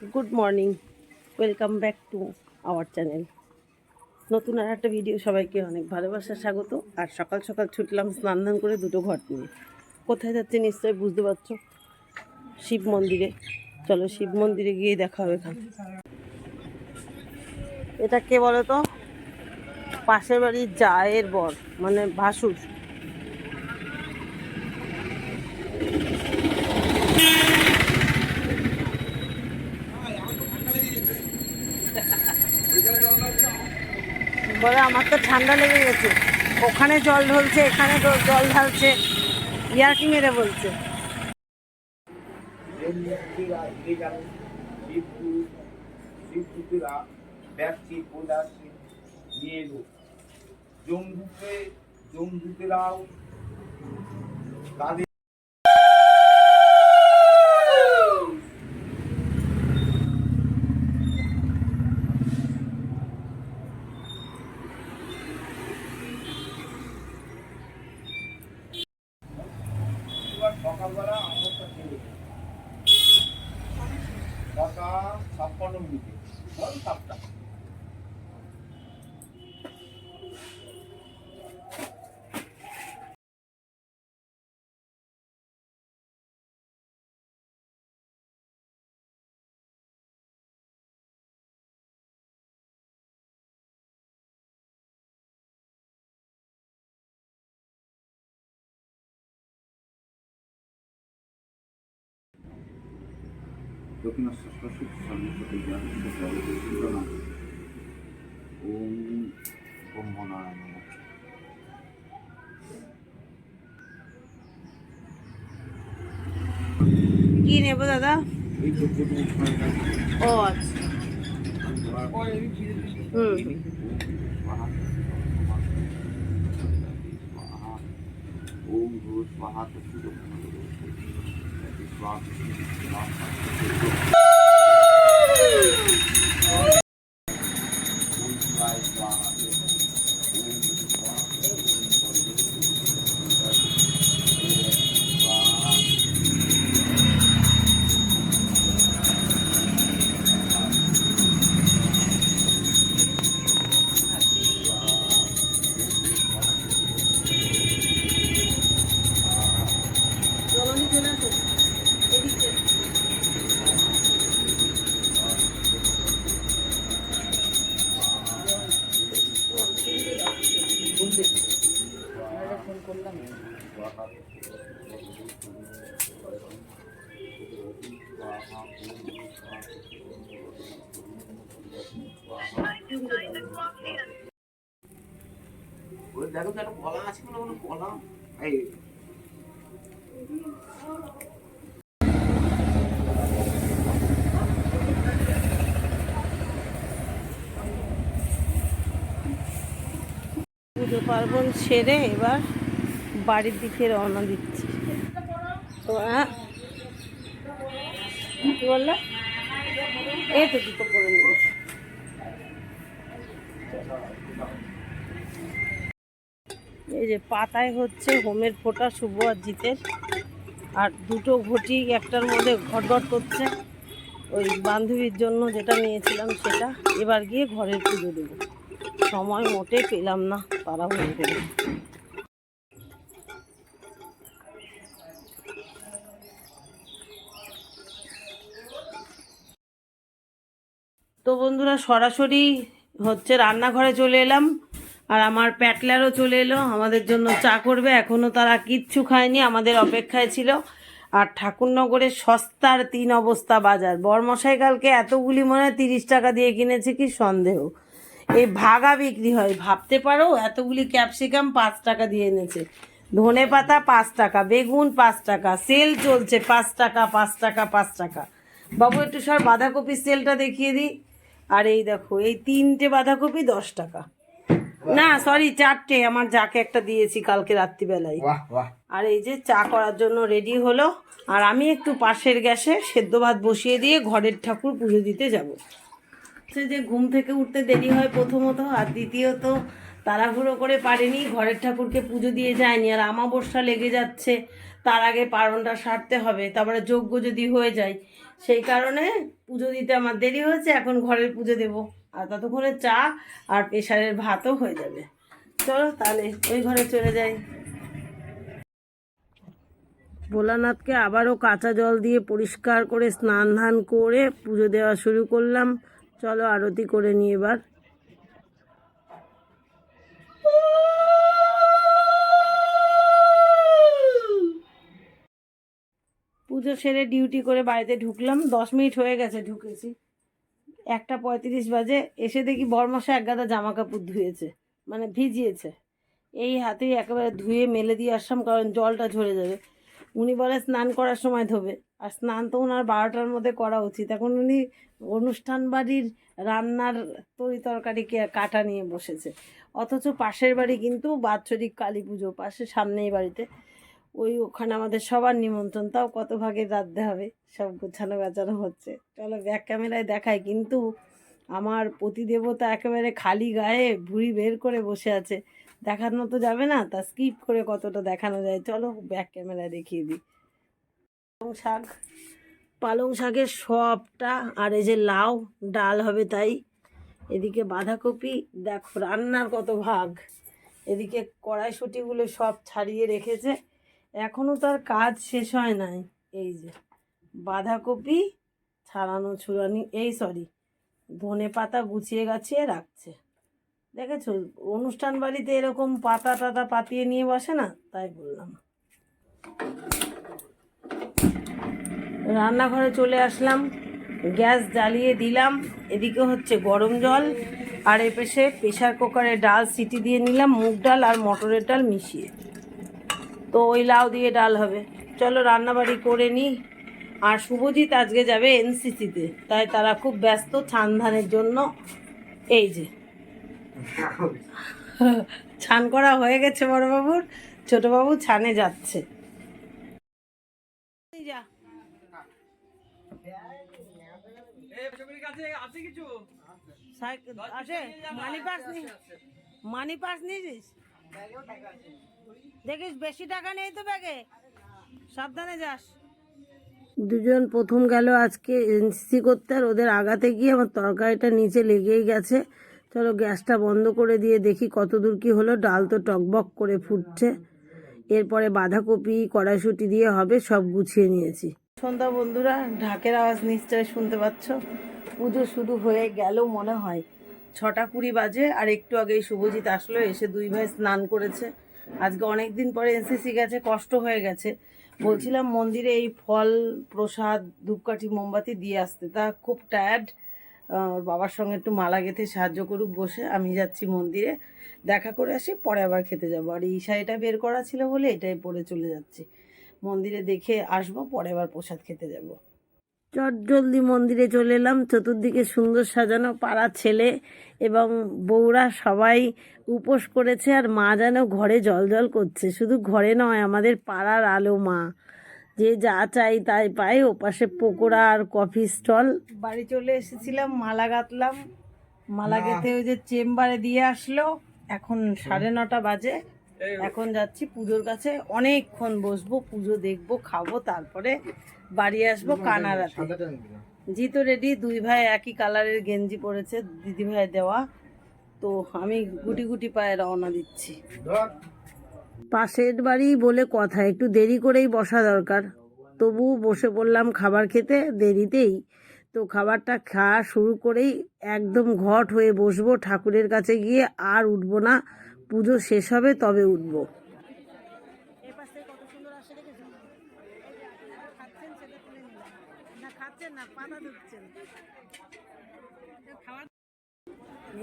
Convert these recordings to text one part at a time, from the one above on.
Good morning welcome back to our channel নতুন আর একটা ভিডিও সবাইকে অনেক ভালোবাসা, স্বাগত। আর সকাল সকাল ছুটলাম স্নান ধান করে দুটো ঘর নিয়ে। কোথায় যাচ্ছে নিশ্চয়ই বুঝতে পারছ? শিব মন্দিরে। চলো শিব মন্দিরে গিয়ে দেখা হবে এখানে। এটা কে বলো তো পাশের বাড়ির জায়ের বর মানে ভাসুর। বলে আমার তো ঠান্ডা লেগে গেছে। ওখানে জল ঢলছে, এখানে জল ঢালছে, ইয়ার্কি মেরে বলছে। নিয়ে এলো জমদূতে তাদের মিনিটে ধরুন Dopinos sosrosus sanus opidianus Yine burada da ot. Hı. Om Guru Swaha Tatsu Dopinos ร้อนร้อน দেখো তো একটা কলা আছে কোনো কোনো কলা এই। পুজো পার্বণ সেরে এবার বাড়ির দিকে রওনা দিচ্ছি। তো হ্যাঁ। কি বললে? এই তো জুতো করে নিয়েছি এই যে পাতায় হচ্ছে হোমের ফোঁটা শুভ আর জিতের। আর দুটো ঘটি একটার মধ্যে ঘটঘট করছে। ওই বান্ধবীর জন্য যেটা নিয়েছিলাম সেটা। এবার গিয়ে ঘরের পুজো দেবো। সময় মোটে পেলাম না তাড়াহুড়ো করে তো বন্ধুরা, সরাসরি হচ্ছে রান্নাঘরে চলে এলাম। আর আমার প্যাটলারও চলে এলো, আমাদের জন্য চা করবে। এখনও তারা কিচ্ছু খায়নি, আমাদের অপেক্ষায় ছিল। আর ঠাকুরনগরের সস্তার তিন অবস্থা বাজার। বরমশাই কালকে এতগুলি মনে হয় তিরিশ টাকা দিয়ে কিনেছে, কি সন্দেহ। এই ভাগা বিক্রি হয়, ভাবতে পারো? এতগুলি ক্যাপসিকাম পাঁচ টাকা দিয়ে এনেছে। ধনে পাতা পাঁচ টাকা, বেগুন পাঁচ টাকা, সেল চলছে পাঁচ টাকা পাঁচ টাকা পাঁচ টাকা। বাবু, একটু সর বাঁধাকপির সেলটা দেখিয়ে দিই। আর এই দেখো, এই তিনটে বাঁধাকপি দশ টাকা। না সরি চারটে। আমার যাকে একটা দিয়েছি কালকে রাত্রিবেলায়। আর এই যে চা করার জন্য রেডি হলো। আর আমি একটু পাশের গ্যাসে সেদ্ধ ভাত বসিয়ে দিয়ে ঘরের ঠাকুর পুজো দিতে যাব। হচ্ছে যে ঘুম থেকে উঠতে দেরি হয় প্রথমত আর দ্বিতীয়ত তাড়াহুড়ো করে পারেনি ঘরের ঠাকুরকে পুজো দিয়ে যায়নি। আর আমাবস্যা লেগে যাচ্ছে তার আগে পারণটা সারতে হবে তারপরে যজ্ঞ যদি হয়ে যায়। সেই কারণে পুজো দিতে আমার দেরি হয়েছে এখন ঘরের পুজো দেব। আর ততক্ষণে চা আর প্রেশারের ভাতও হয়ে যাবে। চলো তাহলে ওই ঘরে চলে যাই। ভোলানাথকে আবারও কাঁচা জল দিয়ে পরিষ্কার করে স্নান ধান করে পুজো দেওয়া শুরু করলাম। চলো আরতি করে নিই এবার। পুজো সেরে ডিউটি করে বাড়িতে ঢুকলাম। দশ মিনিট হয়ে গেছে ঢুকেছি। একটা পঁয়ত্রিশ বাজে, এসে দেখি বরমাসা এক গাদা জামা কাপড় ধুয়েছে মানে ভিজিয়েছে। এই হাতেই একেবারে ধুয়ে মেলে দিয়ে আসলাম কারণ জলটা ঝরে যাবে। উনি বলে, স্নান করার সময় ধোবে। আর স্নান তো ওনার বারোটার মধ্যে করা উচিত। এখন উনি অনুষ্ঠান বাড়ির রান্নার তরি তরকারি কাটা নিয়ে বসেছে। অথচ পাশের বাড়ি কিন্তু বাৎসরিক কালী পুজো, পাশে সামনেই বাড়িতে। ওই ওখানে আমাদের সবার নিমন্ত্রণ, তাও কত ভাগে রাঁধতে হবে? সব গোছানো গাছানো হচ্ছে। চলো ব্যাক ক্যামেরায় দেখায় কিন্তু আমার প্রতিদেবতা একেবারে খালি গায়ে ভুঁড়ি বের করে বসে আছে। দেখানো তো যাবে না, তা স্কিপ করে কতটা দেখানো যায়? চলো ব্যাক ক্যামেরায় দেখিয়ে দিই। পালং শাক। পালং শাকের সবটা, আর এই যে লাউ, ডাল হবে তাই। এদিকে বাঁধাকপি, দেখো রান্নার কত ভাগ। এদিকে কড়াইশুটিগুলো সব ছাড়িয়ে রেখেছে। এখনও তার কাজ শেষ হয় নাই। এই যে, বাঁধাকপি, ছাড়ানো ছুড়ানি এই সরি ধনে পাতা গুছিয়ে গাছিয়ে রাখছে। দেখেছ, অনুষ্ঠান বাড়িতে এরকম পাতা টাতা পাতিয়ে নিয়ে বসে না? তাই বললাম। রান্নাঘরে চলে আসলাম, গ্যাস জ্বালিয়ে দিলাম, এদিকে হচ্ছে গরম জল, আর এ পেশে প্রেশার কুকারে ডাল সিটি দিয়ে নিলাম, মুগ ডাল আর মটরের ডাল মিশিয়ে। তো ওই লাউ দিয়ে ডাল হবে। চলো রান্নাবাড়ি করে নিই আর শুভজিৎ আজকে যাবে এনসিসিতে। তাই তারা খুব ব্যস্ত ছান ধানের জন্য। এই যে। ছান করা হয়ে গেছে বড়বাবুর। ছোটবাবু ছানে যাচ্ছে। মানি পার্স নি নিয়েছিস? দেখিস বেশি টাকা নেই তো ব্যাগে। সাবধানে যাস। দুজন প্রথম গেল আজকে এনসিসি করতে আর ওদের আগাতে গিয়ে আমার তরকারিটা নিচে লেগেই গেছে। চলো গ্যাসটা বন্ধ করে দিয়ে দেখি কত দূর কি হলো। ডাল তো টকবক করে ফুটছে। এরপরে বাঁধাকপি কড়াইশুটি দিয়ে হবে সব গুছিয়ে নিয়েছি। সন্ধ্যা বন্ধুরা ঢাকের আওয়াজ নিশ্চয় শুনতে পাচ্ছ? পুজো শুরু হয়ে গেল মনে হয়। ছটা কুড়ি বাজে আর একটু আগেই শুভজিৎ আসলো এসে দুই ভাই স্নান করেছে। আজকে অনেক দিন পরে এনসিসি গেছে, কষ্ট হয়ে গেছে। বলছিলাম মন্দিরে এই ফল, প্রসাদ, ধূপকাঠি, মোমবাতি দিয়ে আসতে। তা খুব টায়ার্ড ওর বাবার সঙ্গে একটু মালা গেঁথে সাহায্য করুক বসে, আমি যাচ্ছি মন্দিরে। দেখা করে আসি, পরে আবার খেতে যাব। আর এই শাড়িটা বের করা ছিল বলে এটাই পরে চলে যাচ্ছি। মন্দিরে দেখে আসব, পরে আবার প্রসাদ খেতে যাব। চট জলদি মন্দিরে চলে এলাম। চতুর্দিকে সুন্দর সাজানো পাড়া ছেলে এবং বউরা সবাই উপোস করেছে আর মা যেন ঘরে জল জল করছে। শুধু ঘরে নয় আমাদের পাড়ার আলো মা। যে যা চাই তাই পাই ওপাশে পকোড়া আর কফি স্টল। বাড়ি চলে এসেছিলাম মালা গাঁথলাম। মালা গেঁথে ওই যে চেম্বারে দিয়ে আসলো। এখন সাড়ে নটা বাজে। এখন যাচ্ছি পুজোর কাছে। অনেকক্ষণ বসবো পুজো দেখব খাব তারপরে বাড়ি আসব কানারাতে জিতো রেডি দুই ভাই একই কালারের গেঞ্জি পরেছে দিদি ভাই দেওয়া। তো আমি গুটি গুটি পায়ে রওনা দিচ্ছি। পাশের বাড়ি বলে কথা একটু দেরি করেই বসা দরকার। তবু বসে পড়লাম খাবার খেতে দেরিতেই। তো খাবারটা খাওয়া শুরু করেই একদম ঘট হয়ে বসবো ঠাকুরের কাছে গিয়ে আর উঠবো না। পুজো শেষ হবে তবে উঠবো।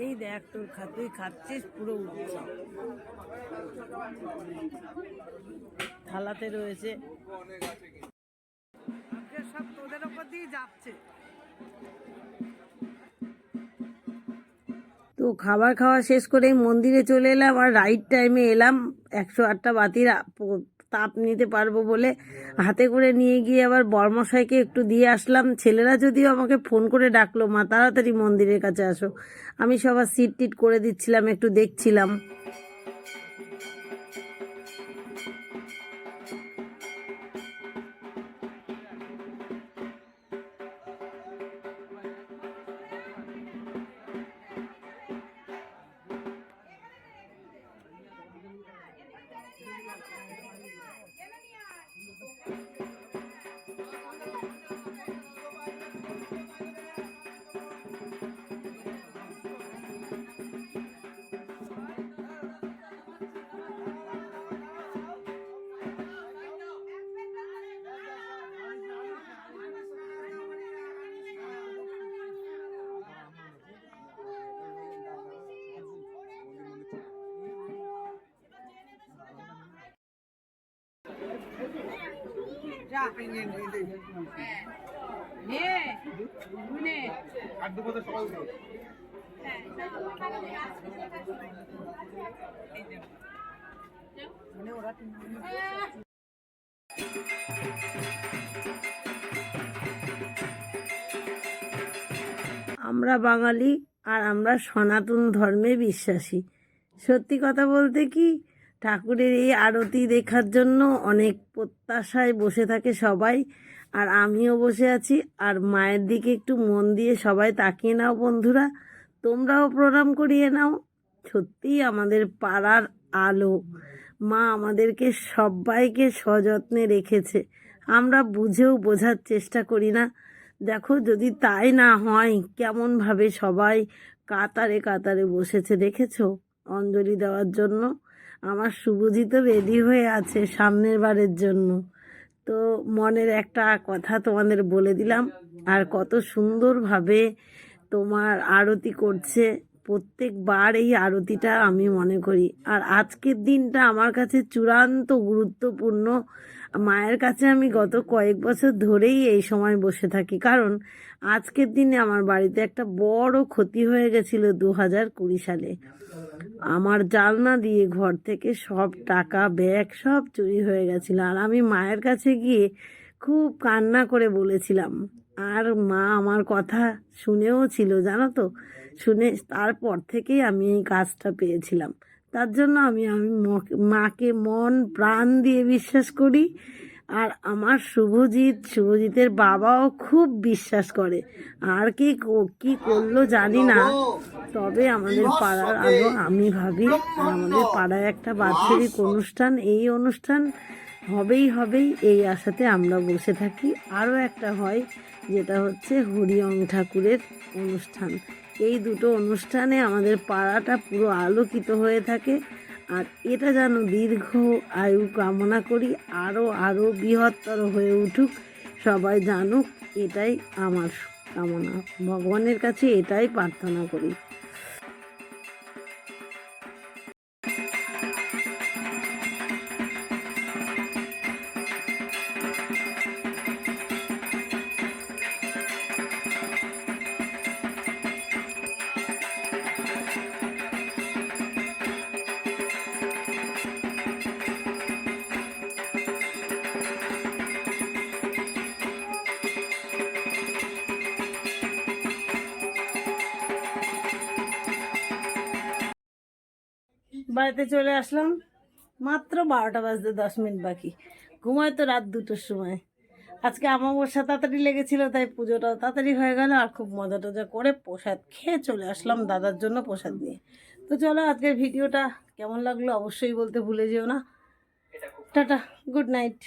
এই দেখ তোর খা তুই খাচ্ছিস পুরো উঠছে থালাতে রয়েছে। সব তোদের ওপর দিয়ে যাচ্ছে। তো খাবার খাওয়া শেষ করে মন্দিরে চলে এলাম আর রাইট টাইমে এলাম। একশো আটটা বাতির তাপ নিতে পারব বলে হাতে করে নিয়ে গিয়ে আবার বর্মশাইকে একটু দিয়ে আসলাম। ছেলেরা যদিও আমাকে ফোন করে ডাকলো, মা, তাড়াতাড়ি মন্দিরের কাছে আসো। আমি সবার সিট টিট করে দিচ্ছিলাম, একটু দেখছিলাম। আমরা বাঙালি আর আমরা সনাতন ধর্মে বিশ্বাসী। সত্যি কথা বলতে কি? ঠাকুরের এই আরতি দেখার জন্য অনেক প্রত্যাশায় বসে থাকে সবাই, আর আমিও বসে আছি। আর মায়ের দিকে একটু মন দিয়ে সবাই তাকিয়ে নাও বন্ধুরা, তোমরাও প্রণাম করিয়ে নাও। সত্যিই আমাদের পাড়ার আলো, মা আমাদেরকে সবাইকে সযত্নে রেখেছে। আমরা বুঝেও বোঝার চেষ্টা করি না। দেখো, যদি তাই না হয়, কেমনভাবে সবাই কাতারে কাতারে বসেছে, দেখেছ? অঞ্জলি দেওয়ার জন্য আমার শুভজিৎ রেডি হয়ে আছে সামনের বারের জন্য। তো মনের একটা কথা তোমাদের বলে দিলাম, আর কত সুন্দরভাবে তোমার আরতি করছে। প্রত্যেকবার এই আরতিটা আমি মনে করি। আর আজকের দিনটা আমার কাছে চূড়ান্ত গুরুত্বপূর্ণ। মায়ের কাছে আমি গত কয়েক বছর ধরেই এই সময় বসে থাকি। কারণ আজকের দিনে আমার বাড়িতে একটা বড় ক্ষতি হয়ে গেছিল দু হাজার কুড়ি সালে। আমার জালনা দিয়ে ঘর থেকে সব টাকা, ব্যাগ সব চুরি হয়ে গেছিল। আর আমি মায়ের কাছে গিয়ে খুব কান্না করে বলেছিলাম। আর মা আমার কথা শুনেও ছিল, জানো তো? শুনে তারপর থেকেই আমি এই কাজটা পেয়েছিলাম। তার জন্য আমি আমি মাকে মন, প্রাণ দিয়ে বিশ্বাস করি। আর আমার শুভজিৎ, শুভজিতের বাবাও খুব বিশ্বাস করে। আর কি কো- করল জানি না। তবে আমাদের পাড়ার আলো আমি ভাবি আমাদের পাড়ায় একটা বাৎসরিক অনুষ্ঠান, এই অনুষ্ঠান হবেই হবেই, এই আশাতে আমরা বসে থাকি। আরও একটা হয়, যেটা হচ্ছে হরিয়ং ঠাকুরের অনুষ্ঠান। এই দুটো অনুষ্ঠানে আমাদের পাড়াটা পুরো আলোকিত হয়ে থাকে। আর এটা যেন দীর্ঘ আয়ু কামনা করি আরও আরও বৃহত্তর হয়ে উঠুক, সবাই জানুক, এটাই আমার কামনা। ভগবানের কাছে এটাই প্রার্থনা করি। বাড়িতে চলে আসলাম। মাত্র বারোটা বাজতে দশ মিনিট বাকি। ঘুমায় তো রাত দুটোর সময়। আজকে আমাবস্যা তাড়াতাড়ি লেগেছিল, তাই পুজোটা তাড়াতাড়ি হয়ে গেল আর খুব মজা টজা করে প্রসাদ খেয়ে চলে আসলাম দাদার জন্য প্রসাদ নিয়ে। তো চলো আজকের ভিডিওটা কেমন লাগল অবশ্যই বলতে ভুলে যেও না। Ta-ta, good night.